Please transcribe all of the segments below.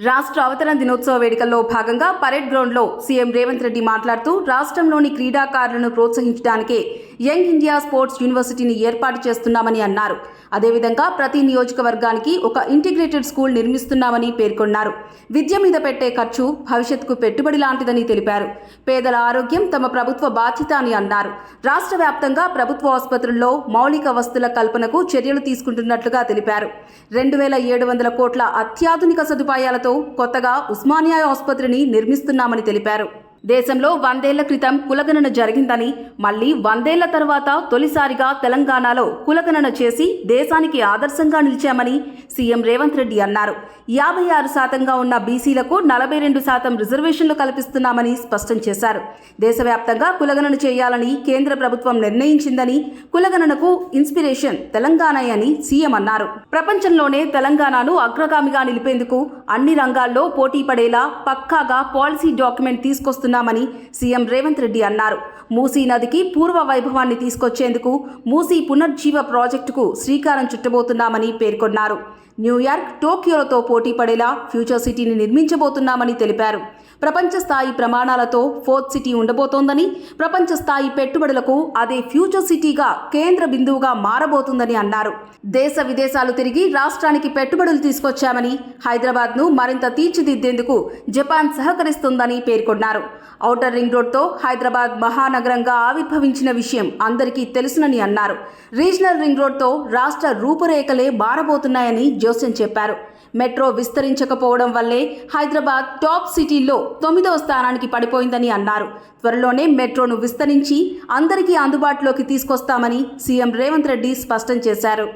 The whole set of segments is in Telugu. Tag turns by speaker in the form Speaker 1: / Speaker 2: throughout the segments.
Speaker 1: రాష్ట్ర అవతరణ దినోత్సవ వేడుకల్లో భాగంగా పరేడ్ గ్రౌండ్లో సీఎం రేవంత్ రెడ్డి మాట్లాడుతూ రాష్ట్రంలోని క్రీడాకారులను ప్రోత్సహించడానికే యంగ్ ఇండియా స్పోర్ట్స్ యూనివర్సిటీని ఏర్పాటు చేస్తున్నామని అన్నారు. అదేవిధంగా ప్రతి నియోజకవర్గానికి ఒక ఇంటిగ్రేటెడ్ స్కూల్ నిర్మిస్తున్నామని పేర్కొన్నారు. విద్య మీద పెట్టే ఖర్చు భవిష్యత్తుకు పెట్టుబడి లాంటిదని తెలిపారు. పేదల ఆరోగ్యం తమ ప్రభుత్వ బాధ్యత అని అన్నారు. రాష్ట్ర వ్యాప్తంగా ప్రభుత్వ ఆసుపత్రుల్లో మౌలిక వస్తుల కల్పనకు చర్యలు తీసుకుంటున్నట్లుగా తెలిపారు. రెండు వేల ఏడు వందల కోట్ల అత్యాధునిక సదుపాయాలతో కొత్తగా ఉస్మానియా ఆసుపత్రిని నిర్మిస్తున్నామని తెలిపారు. దేశంలో వందేళ్ళ క్రితం కులగణన జరిగిందని మళ్ళీ వందేళ్ళ తర్వాత తొలిసారిగా తెలంగాణలో కులగణన చేసి దేశానికి ఆదర్శంగా నిలిచామని సీఎం రేవంత్ రెడ్డి అన్నారు. యాభై ఆరు శాతంగా ఉన్న బీసీలకు నలభై రెండు శాతం రిజర్వేషన్లు కల్పిస్తున్నామని స్పష్టం చేశారు. దేశవ్యాప్తంగా కులగణన చేయాలని కేంద్ర ప్రభుత్వం నిర్ణయించిందని కులగణనకు ఇన్స్పిరేషన్ తెలంగాణ అని సీఎం అన్నారు. ప్రపంచంలోనే తెలంగాణను అగ్రగామిగా నిలిపేందుకు అన్ని రంగాల్లో పోటీ పడేలా పక్కాగా పాలసీ డాక్యుమెంట్ తీసుకొస్తున్నారు చేస్తున్నామని సీఎం రేవంత్ రెడ్డి అన్నారు. మూసీ నదికి పూర్వ వైభవాన్ని తీసుకొచ్చేందుకు మూసీ పునర్జీవ ప్రాజెక్టుకు శ్రీకారం చుట్టబోతున్నామని పేర్కొన్నారు. న్యూయార్క్ టోక్యోలతో పోటీ పడేలా ఫ్యూచర్ సిటీని నిర్మించబోతున్నామని తెలిపారు. ప్రపంచ స్థాయి ప్రమాణాలతో ఫోర్త్ సిటీ ఉండబోతోందని ప్రపంచ స్థాయి పెట్టుబడులకు అదే ఫ్యూచర్ సిటీగా కేంద్ర బిందువుగా మారబోతుందని అన్నారు. దేశ విదేశాలు తిరిగి రాష్ట్రానికి పెట్టుబడులు తీసుకొచ్చామని హైదరాబాద్ను మరింత తీర్చిదిద్దేందుకు జపాన్ సహకరిస్తుందని పేర్కొన్నారు. ఔటర్ రింగ్ రోడ్తో హైదరాబాద్ మహానగరంగా ఆవిర్భవించిన విషయం అందరికీ తెలుసునని అన్నారు. రీజనల్ రింగ్ రోడ్తో రాష్ట్ర రూపురేఖలే మారబోతున్నాయని జోస్యం చెప్పారు. మెట్రో విస్తరించకపోవడం వల్లే హైదరాబాద్ టాప్ సిటీల్లో తొమ్మిదవ స్థానానికి పడిపోయిందని అన్నారు. త్వరలోనే మెట్రోను విస్తరించి అందరికీ అందుబాటులోకి తీసుకొస్తామని సీఎం రేవంత్ రెడ్డి స్పష్టం చేశారు.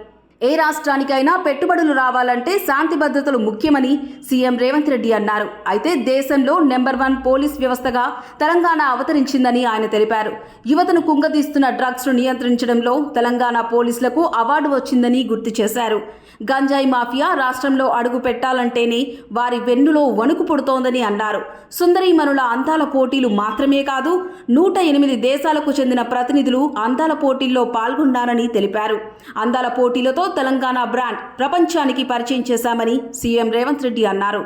Speaker 1: ఏ రాష్ట్రానికైనా పెట్టుబడులు రావాలంటే శాంతి భద్రతలు ముఖ్యమని సీఎం రేవంత్ రెడ్డి అన్నారు. అయితే దేశంలో నెంబర్ వన్ పోలీస్ వ్యవస్థగా తెలంగాణ అవతరించిందని ఆయన తెలిపారు. యువతను కుంగదీస్తున్న డ్రగ్స్ను నియంత్రించడంలో తెలంగాణ పోలీసులకు అవార్డు వచ్చిందని గుర్తు చేశారు. గంజాయి మాఫియా రాష్ట్రంలో అడుగు పెట్టాలంటేనే వారి వెన్నులో వణుకు పుడుతోందని అన్నారు. సుందరీమణుల అందాల పోటీలు మాత్రమే కాదు నూట ఎనిమిది దేశాలకు చెందిన ప్రతినిధులు అందాల పోటీల్లో పాల్గొన్నారని తెలిపారు. అందాల పోటీలతో తెలంగాణ బ్రాండ్ ప్రపంచానికి పరిచయం చేశామని సీఎం రేవంత్ రెడ్డి అన్నారు.